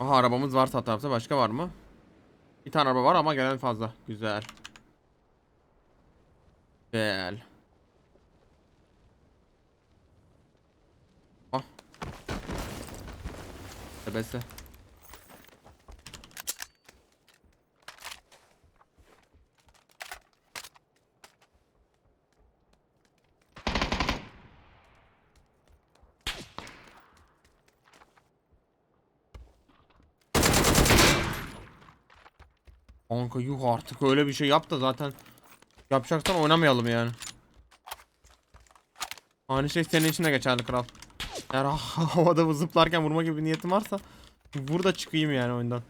Aha arabamız var sağ tarafta. Başka var mı? Bir tane araba var ama gelen fazla. Güzel. Güzel. Ah. Tebesse. Kanka yuh artık öyle bir şey yap da zaten yapacaksan oynamayalım yani. Aynı şey senin için de geçerli kral. Eğer havada zıplarken vurma gibi bir niyetim varsa burada çıkayım yani oyundan.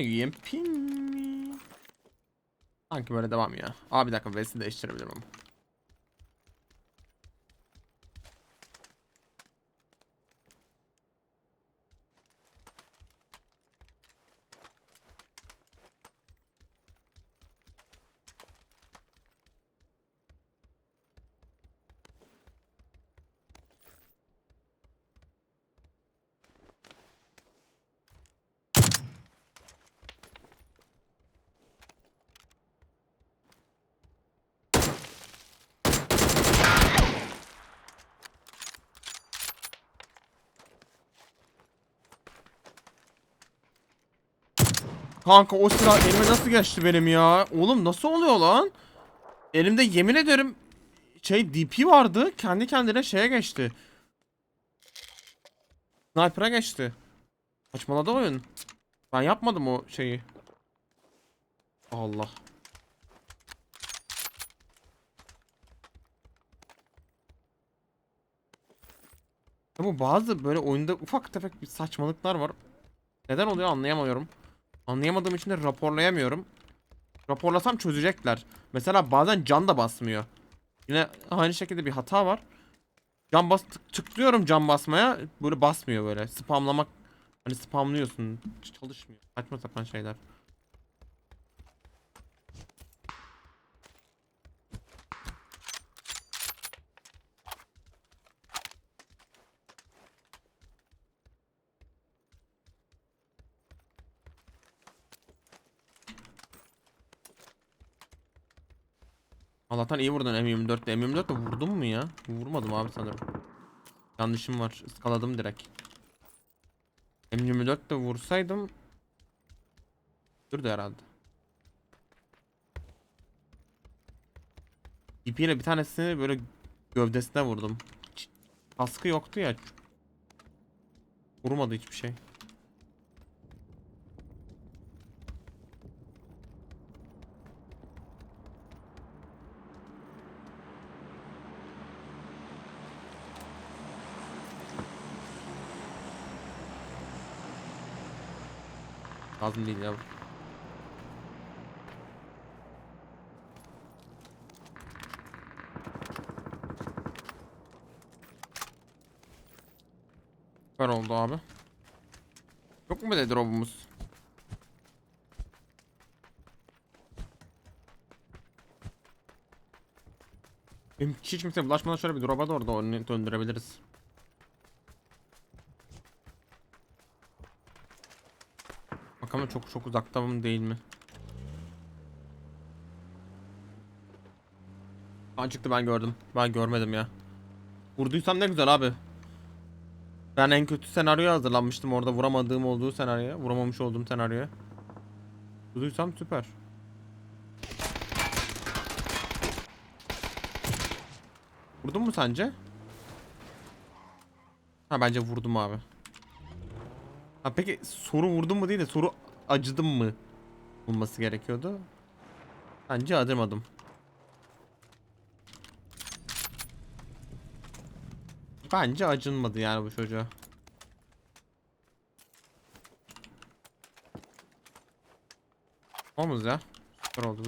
Yempin mi? Sanki böyle devam ya. Abi bir dakika vesi değiştirebilirim. Kanka o silah elime nasıl geçti benim ya? Oğlum nasıl oluyor lan? Elimde yemin ederim şey DP vardı. Kendi kendine şeye geçti. Sniper'a geçti. Saçmaladı oyun. Ben yapmadım o şeyi. Allah. Bu bazı böyle oyunda ufak tefek bir saçmalıklar var. Neden oluyor anlayamıyorum. Anlayamadığım için de raporlayamıyorum. Raporlasam çözecekler. Mesela bazen can da basmıyor. Yine aynı şekilde bir hata var. Can bas tık- tıklıyorum can basmaya. Böyle basmıyor böyle. Spamlamak hani spamlıyorsun. Çalışmıyor. Saçma sapan şeyler. Allah'tan iyi vurdun M24'te. M24'te vurdum mu ya? Vurmadım abi sanırım. Yanlışım var. Iskaladım direkt. M24'te vursaydım Durdu herhalde. İpiyle bir tanesini böyle gövdesine vurdum. Kaskı yoktu ya. Vurmadı hiçbir şey. Lazım değil ya. Süper oldu abi. Yok mu bir de drop'umuz? Benim hiç kimse bulaşmadan şöyle bir drop'a doğru döndürebiliriz. Çok çok uzakta mı değil mi? Aa, çıktı ben gördüm. Ben görmedim ya. Vurduysam ne güzel abi. Ben en kötü senaryoya hazırlanmıştım orada vuramadığım olduğu senaryoya. Vuramamış olduğum senaryoya. Vurduysam süper. Vurdun mu sence? Ha bence vurdum abi. Ha peki soru vurdum mu değil de soru acıdım mı? Bulması gerekiyordu. Bence acımadım. Bence acınmadı yani bu çocuğa. Olmaz ya. Kör oldu.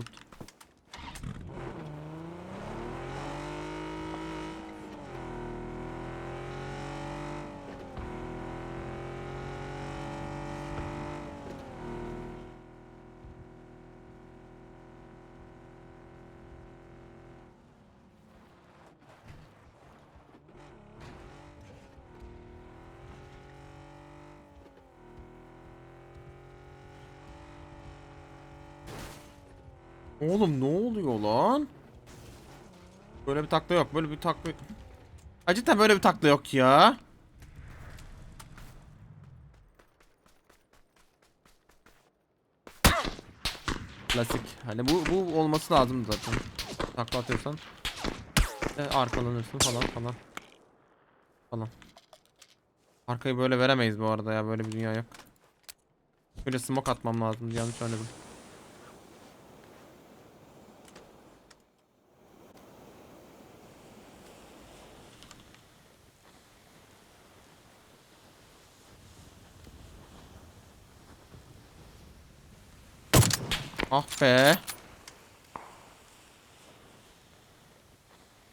Oğlum ne oluyor lan? Böyle bir takla yok. Böyle bir takla Acıta böyle bir takla yok ya. Klasik. Hani bu bu olması lazım zaten. Takla atıyorsan e, arkalanırsın falan falan. Falan. Arkayı böyle veremeyiz bu arada ya. Böyle bir dünya yok. Böyle smoke atmam lazım. Yanlış oynadım. Ah be.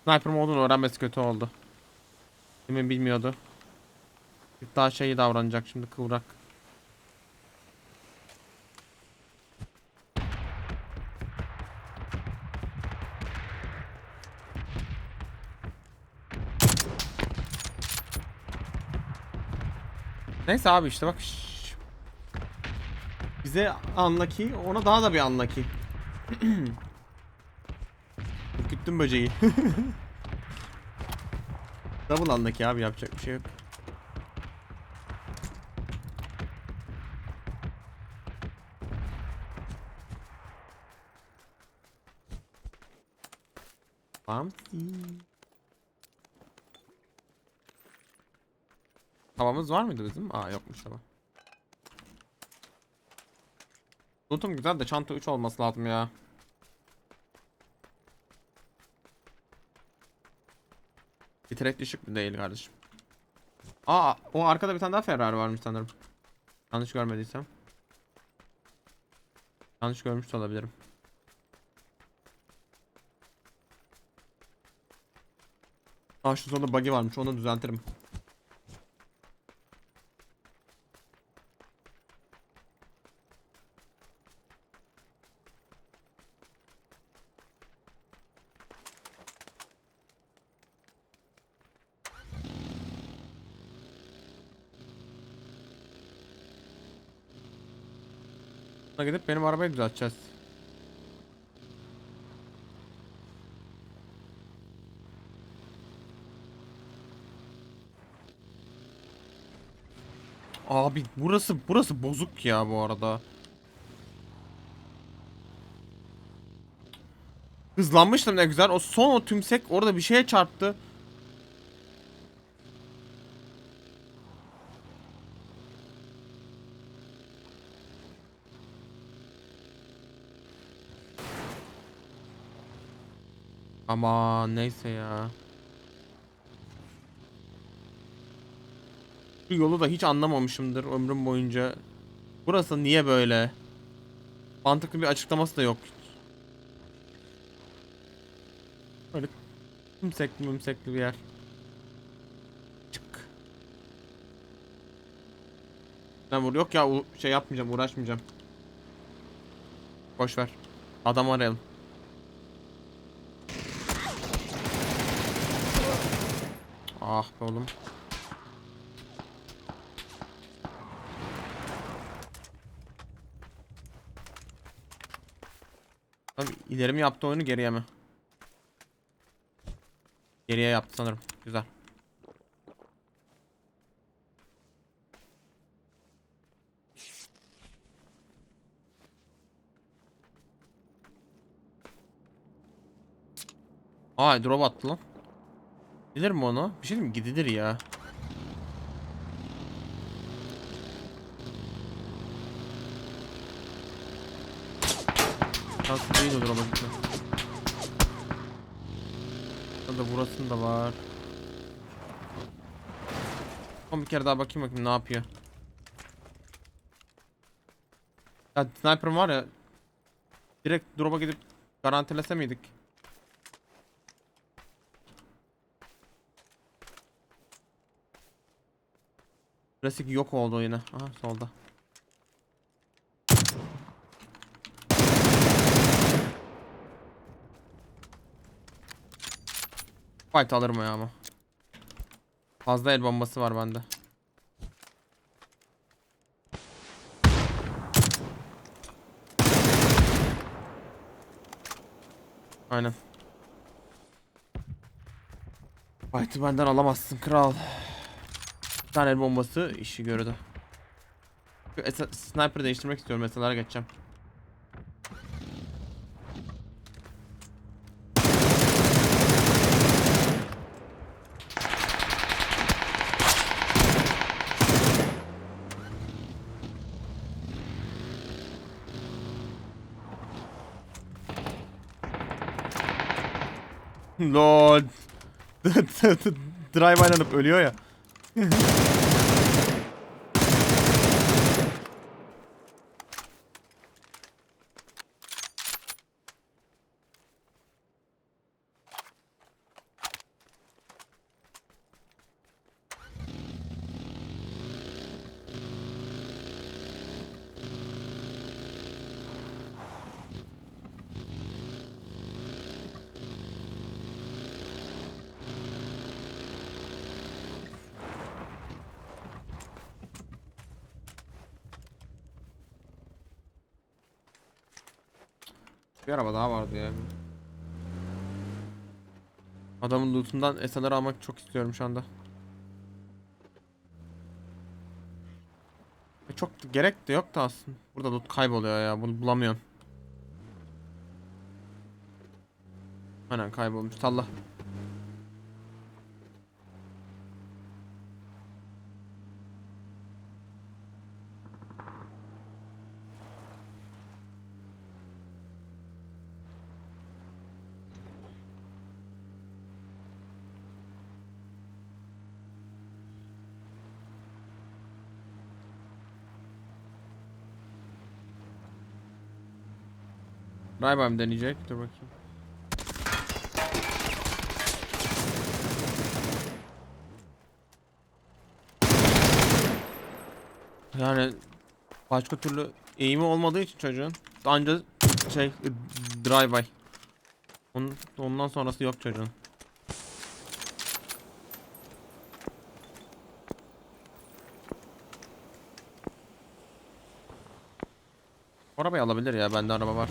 Sniper modunu öğrenmesi kötü oldu. Kimin bilmiyordu. Bir daha şey davranacak şimdi kıvrak. Neyse abi işte bak. Bize unlucky, ona daha da bir unlucky. Ürküttüm böceği. Double unlucky abi yapacak bir şey yok. Bamsi. Havamız var mıydı bizim? Aa yokmuş ama. Lootum güzel de çanta 3 olması lazım ya. Bitirek düşük değil kardeşim. Aa o arkada bir tane daha Ferrari varmış sanırım. Yanlış görmediysem. Yanlış görmüş olabilirim. Aa şu solda buggy varmış onu düzeltirim. Gidip benim arabayı düzelteceğiz. Abi burası burası bozuk ya bu arada. Hızlanmıştım ne güzel. O son o tümsek orada bir şeye çarptı. Ama neyse ya. Bu yolu da hiç anlamamışımdır ömrüm boyunca. Burası niye böyle? Mantıklı bir açıklaması da yok. Böyle tümsekli mümsekli bir yer. Çık. Ben vur yok ya şey yapmayacağım uğraşmayacağım. Boş ver. Adam arayalım. Ah be oğlum. Abi ileri yaptı oyunu geriye mi? Geriye yaptı sanırım. Güzel. Aa drop attı lan. Gidilir mi onu? Bir şey mi? Gidilir ya. Nasıl değil o drop'a gitme. Burada burasında var. Son bir kere daha bakayım bakayım ne yapıyor. Ya sniper var ya. Direkt drop'a gidip garantilese miydik? Klasik yok oldu yine. Aha solda. Fight alırım ya ama. Fazla el bombası var bende. Aynen. Fight'ı benden alamazsın kral. Bir tane el bombası işi gördü. Sniper değiştirmek istiyorum. Mesela geçeceğim. Lol. Drive oynanıp ölüyor ya. Bir araba daha vardı ya. Adamın lootundan eserleri almak çok istiyorum şu anda. E çok gerek de yok da aslında. Burada loot kayboluyor ya. Bunu bulamıyorum. Aynen kaybolmuş. Salla. Raybam deneyecek. Dur bakayım. Yani başka türlü eğimi olmadığı için çocuğun anca şey drive by. Onun, ondan sonrası yok çocuğun. Arabayı alabilir ya bende araba var.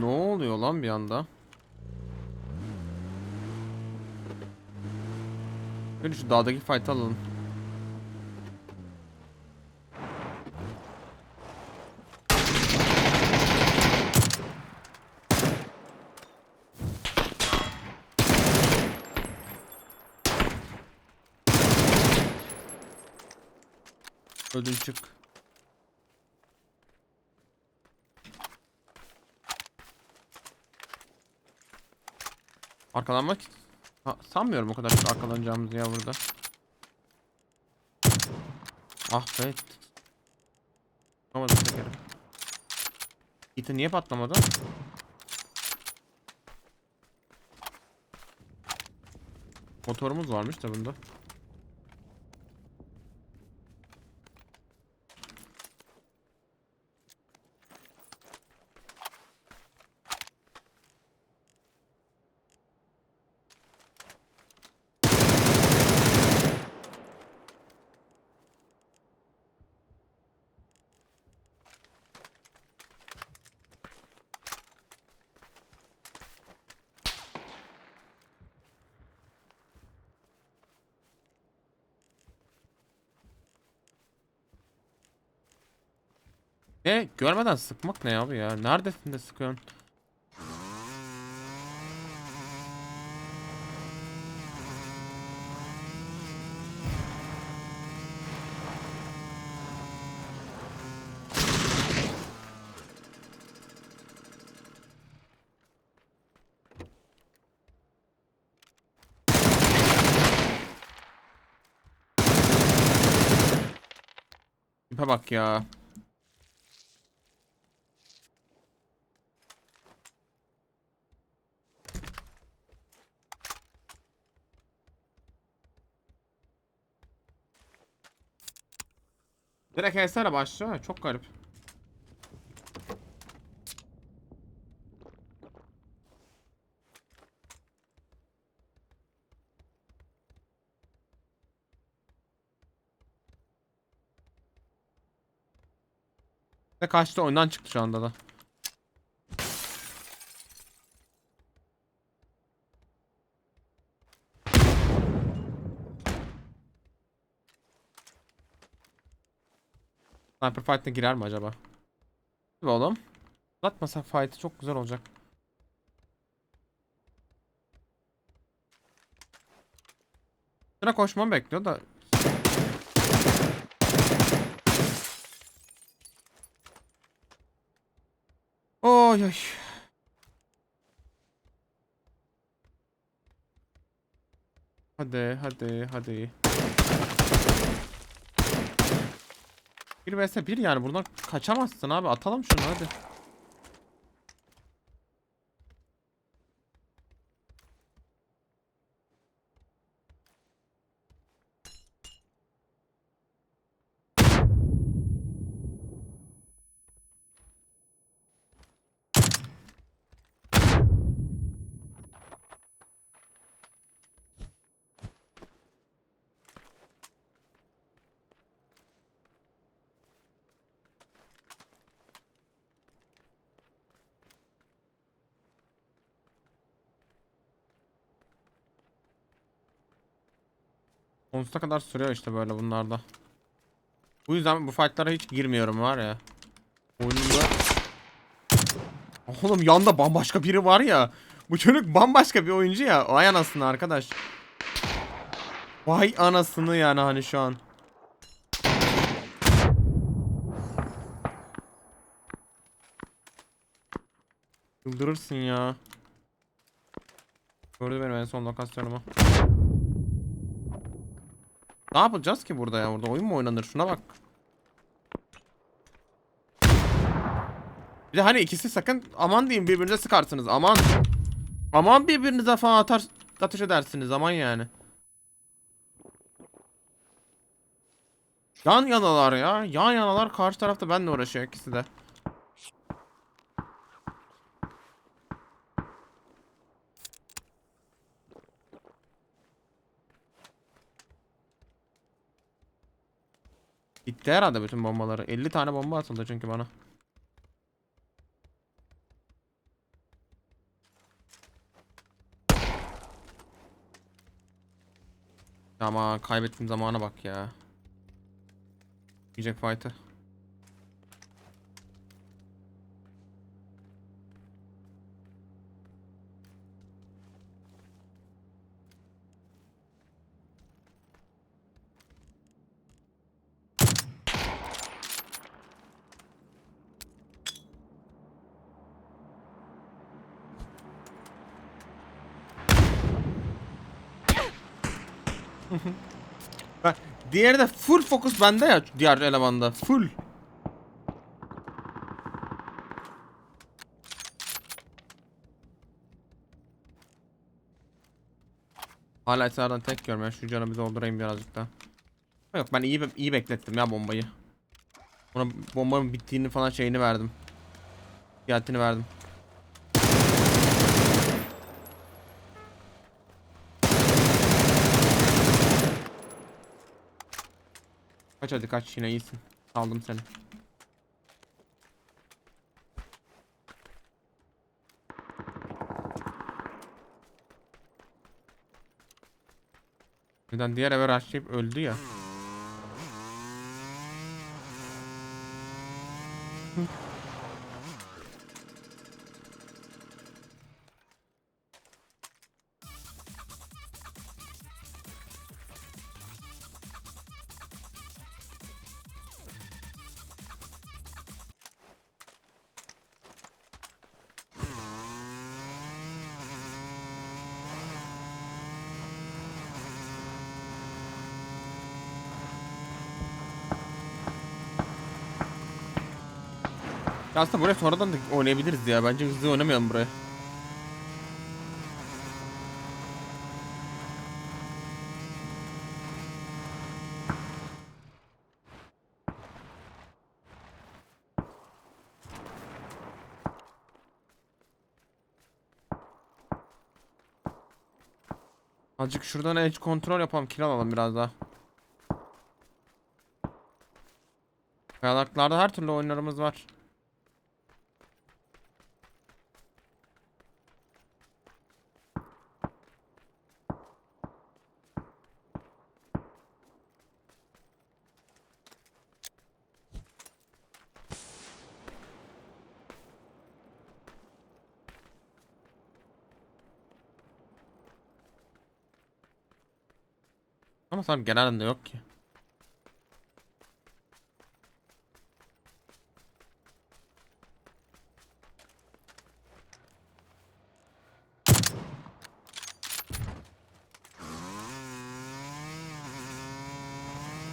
Ne oluyor lan bir anda? Böyle şu dağdaki fight alalım. Ödün çık. Arkalanmak Ha, sanmıyorum o kadar çok arkalanacağımızı ya burada. Ah be. Tutamadım tekeri. İti niye patlamadı? Motorumuz varmış da bunda. Görmeden sıkmak ne abi ya? Neredesin de sıkıyorsun? İpe bak ya. Direkt esere başlıyor çok garip. Kaçtı oyundan çıktı şu anda da. Sniper fight'e girer mi acaba? Dur oğlum. Uzatmasak fight'ı çok güzel olacak. Sıra koşmamı bekliyor da. Oy oy. Hadi hadi hadi. Bir vs 1 yani buradan kaçamazsın abi atalım şunu hadi. Sonsuza kadar sürüyor işte böyle bunlarda. Bu yüzden bu fightlara hiç girmiyorum var ya. Oyunumda... Oğlum yanda bambaşka biri var ya. Bu çocuk bambaşka bir oyuncu ya. Vay anasını arkadaş. Vay anasını yani hani şu an. Yıldırırsın ya. Gördü benim en son lokasyonumu. Ne yapacağız ki burada ya? Burada oyun mu oynanır? Şuna bak. Bir de hani ikisi sakın aman diyeyim birbirinize sıkarsınız. Aman. Aman birbirinize falan atar ateş edersiniz. Aman yani. Yan yanalar ya. Yan yanalar karşı tarafta benle uğraşıyor ikisi de. Bitti herhalde bütün bombaları. 50 tane bomba atıldı çünkü bana. Ama kaybettiğim zamana bak ya. Yiyecek fight'ı. Bak diğeri de full fokus bende ya diğer elemanda. Full. Hala esrardan tek görmüyor. Şu canı bir doldurayım birazcık daha. Yok ben iyi iyi beklettim ya bombayı. Ona bombanın bittiğini falan şeyini verdim. Fiyatını verdim. Kaç hadi kaç yine iyisin. Aldım seni. Neden diğer eve rushlayıp öldü ya. Ya aslında buraya sonradan da oynayabiliriz ya. Bence hızlı oynamayalım buraya. Azıcık şuradan edge kontrol yapalım. Kill alalım biraz daha. Kayalıklarda her türlü oyunlarımız var. Ama sanırım genelde yok ki.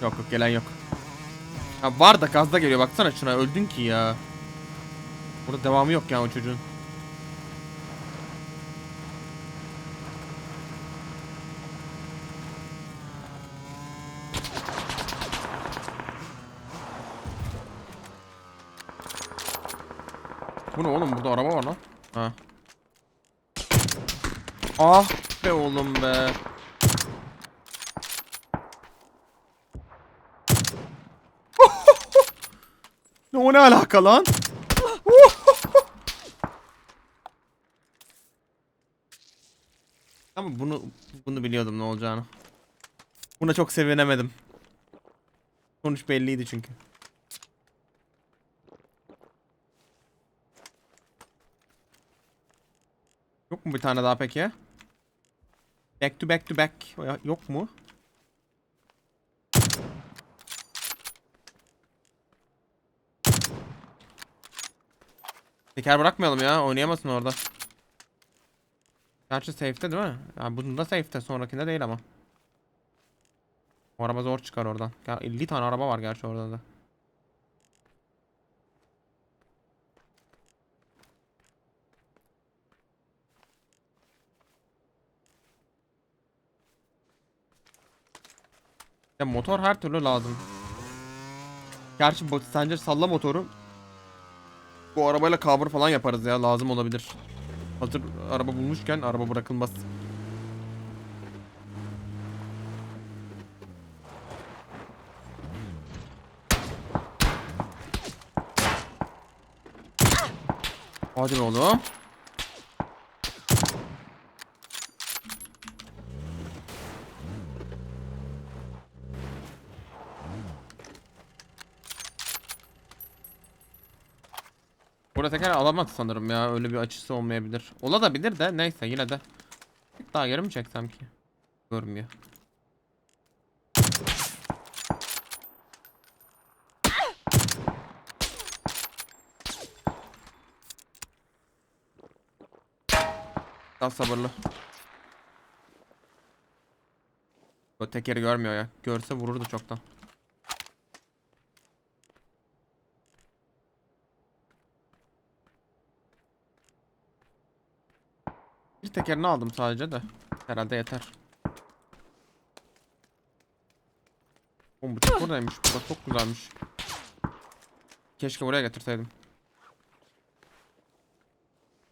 Yok yok gelen yok. Ha var da gazda geliyor baksana şuna öldün ki ya. Burada devamı yok ya o çocuğun. Bu ne oğlum burada araba var lan. Ha. Ah be oğlum be. Ne o ne alaka lan? Ama bunu bunu biliyordum ne olacağını. Buna çok sevinemedim. Sonuç belliydi çünkü. Yok mu bir tane daha peki? Back to back to back. Yok mu? Teker bırakmayalım ya. Oynayamasın orada. Gerçi safe'te değil mi? Ya bunda safe'te. Sonrakinde değil ama. O araba zor çıkar oradan. Ya 50 tane araba var gerçi orada da. Ya motor her türlü lazım. Gerçi sence salla motoru. Bu arabayla cover falan yaparız ya lazım olabilir. Hazır araba bulmuşken araba bırakılmaz. Hadi oğlum. Burada teker alamaz sanırım ya. Öyle bir açısı olmayabilir. Ola da bilir de neyse yine de. Daha geri mi çeksem ki? Görmüyor. Daha sabırlı. O tekeri görmüyor ya. Görse vururdu çoktan. Bir tekerini aldım sadece de. Herhalde yeter. Oğlum bu çok buradaymış. Bu da çok güzelmiş. Keşke buraya getirseydim.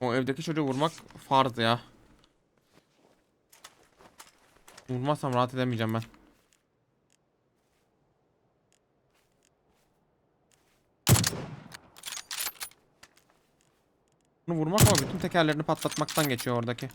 O evdeki çocuğu vurmak farz ya. Vurmazsam rahat edemeyeceğim ben. Bunu vurmak ama tüm tekerlerini patlatmaktan geçiyor oradaki.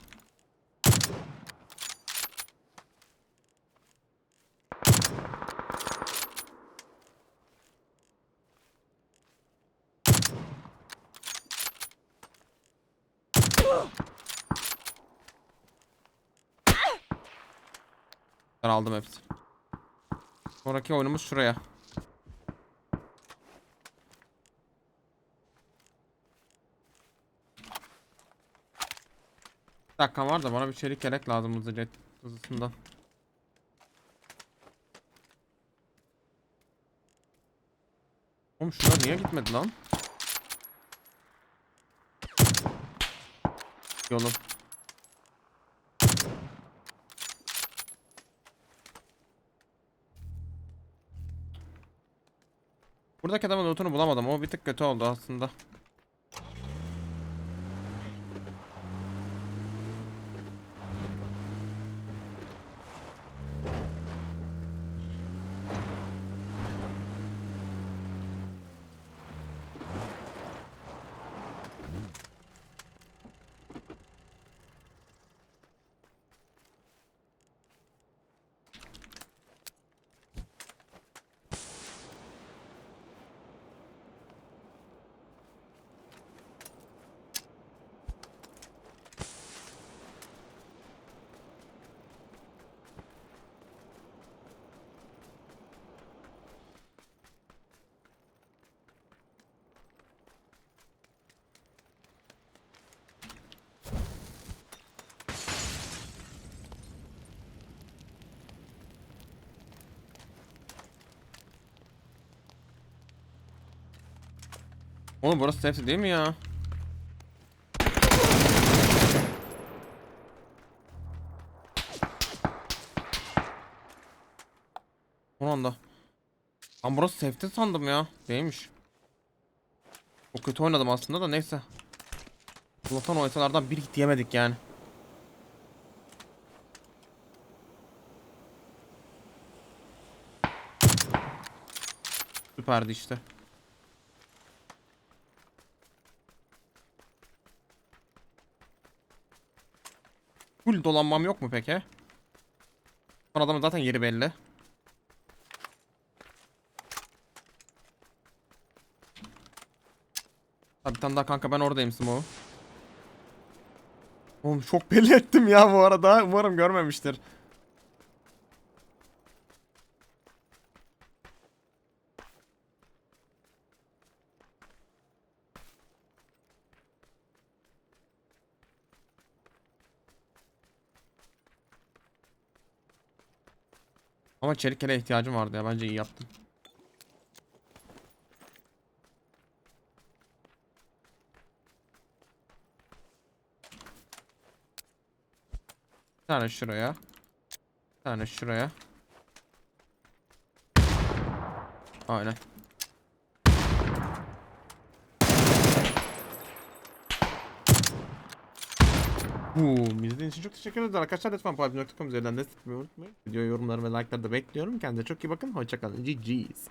Ben aldım hepsini. Sonraki oyunumuz şuraya. Dakika var da bana bir çelik yelek lazım hızlıca hızlısından. Oğlum şunlar niye gitmedi lan? Yolum. Buradaki adamın lootunu bulamadım. O bir tık kötü oldu aslında. Oğlum burası hepsi değil mi ya? Son anda. Ben burası safety sandım ya. Değilmiş. Çok kötü oynadım aslında da neyse. Allah'tan oysalardan bir hit yemedik yani. Süperdi işte. Full dolanmam yok mu peki? Son adamın zaten yeri belli. Tabii bir tane daha kanka ben oradayım Smo. Oğlum çok belli ettim ya bu arada. Umarım görmemiştir. Ama çelik yeleğe ihtiyacım vardı ya. Bence iyi yaptım. Bir tane şuraya. Bir tane şuraya. Aynen. Boom. İzlediğiniz için çok teşekkür ederiz arkadaşlar. Lütfen pubg.com üzerinden desteklemeyi unutmayın. Video yorumları ve like'ları da bekliyorum. Kendinize çok iyi bakın. Hoşçakalın. GG's.